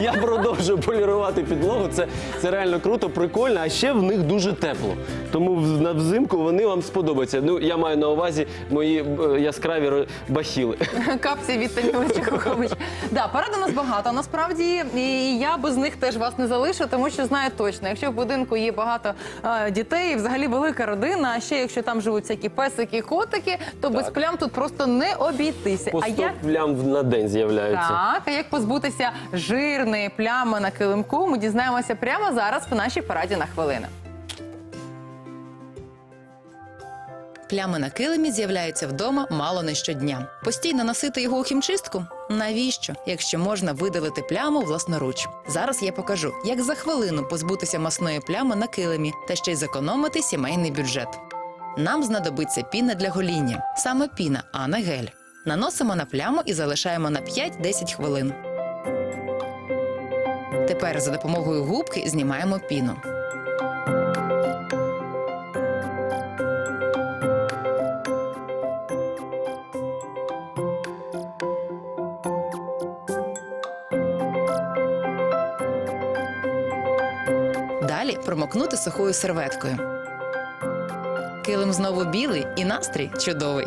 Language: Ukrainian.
Я продовжую полірувати підлогу. Це, це реально круто, прикольно, а ще в них дуже тепло. Тому в- на взимку вони вам сподобаються. Ну, я маю на увазі мої е, яскраві ро- бахіли. Капці від Таміли Чехович. Да, порад у нас багато. Насправді і я без них теж вас не залишу, тому що знаю точно, якщо в будинку є багато е, дітей, взагалі велика родина. А ще якщо там живуть всякі песики, котики, то без плям тут просто не обійтися. По А як плям на день з'являються. так, а як позбутися жирної плями на килимку, ми дізнаємося прямо зараз в нашій пораді на хвилину. Плями на килимі з'являються вдома мало не щодня. Постійно носити його у хімчистку? Навіщо, якщо можна видалити пляму власноруч? Зараз я покажу, як за хвилину позбутися масної плями на килимі та ще й зекономити сімейний бюджет. Нам знадобиться піна для гоління, саме піна, а не гель. Наносимо на пляму і залишаємо на 5-10 хвилин. Тепер за допомогою губки знімаємо піну. Далі промокнути сухою серветкою. Килим знову білий і настрій чудовий.